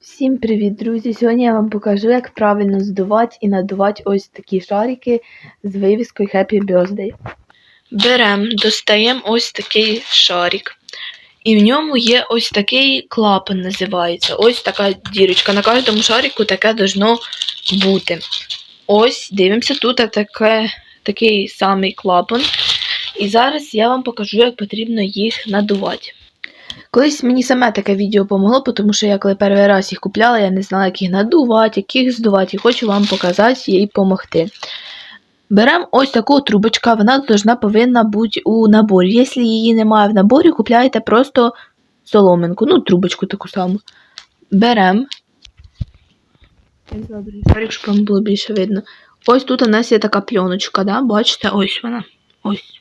Всім привіт, друзі! Сьогодні я вам покажу, як правильно здувати і надувати ось такі шарики з вивіскою Happy Birthday. Беремо, достаємо ось такий шарик. І в ньому є ось такий клапан, називається. Ось така дірочка. На кожному шарику таке должно бути. Ось, дивимося, тут таке, такий самий клапан. І зараз я вам покажу, як потрібно їх надувати. Колись мені саме таке відео помогло, тому що я коли перший раз їх купляла, я не знала, як їх надувати, як їх здувати, і хочу вам показати і допомогти. Беремо ось таку трубочку, вона должна повинна бути у наборі. Якщо її немає в наборі, купляєте просто соломинку, ну, трубочку таку саму. Беремо. Я взяла другий шарик, щоб вам було більше видно. Ось тут у нас є така пленочка, да? бачите, ось вона. Ось.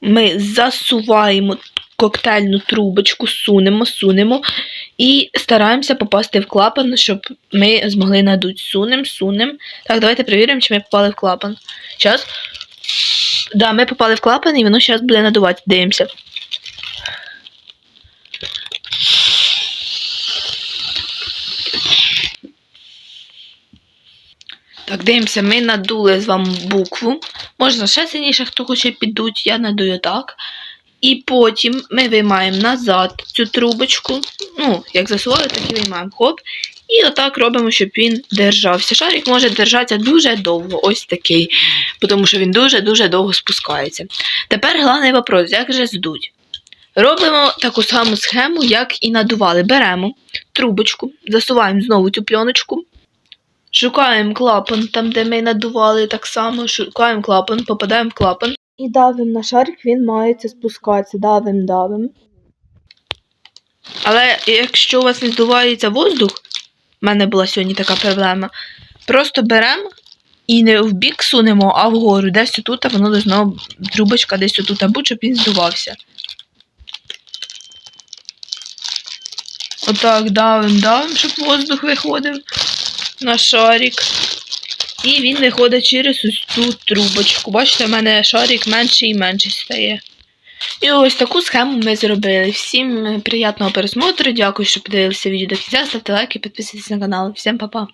Ми засуваємо коктейльну трубочку, сунемо, сунемо і стараємося попасти в клапан, щоб ми змогли надути. Сунем, сунем. Так, давайте перевіримо, чи ми попали в клапан. Зараз. Да, ми попали в клапан і воно зараз буде надувати. Дивимося. Так, дивимося, ми надули з вами букву. Можна ще сильніше, хто хоче піддуть, я надую так. І потім ми виймаємо назад цю трубочку. Ну, як засували, так і виймаємо. Хоп. І отак робимо, щоб він держався. Шарик може держатися дуже довго, ось такий, тому що він дуже-дуже довго спускається. Тепер головний вопрос, як же здуть? Робимо таку саму схему, як і надували. Беремо трубочку, засуваємо знову цю пленочку. Шукаємо клапан, там, де ми надували так само, шукаємо клапан, попадаємо в клапан. І давимо на шарик, він мається спускатися. Давим, давим. Але якщо у вас не здувається воздух, в мене була сьогодні така проблема, просто беремо і не в бік сунемо, а вгору. Десь тут, а воно должно трубочка десь тут бути, щоб він здувався. Отак давим, давим, щоб воздух виходив на шарик. І він виходить через ось цю трубочку. Бачите, в мене шарик менший і менший стає. І ось таку схему ми зробили. Всім приємного пересмотру. Дякую, що подивилися відео до кінця. Ставте лайки, підписуйтесь на канал. Всім па-па!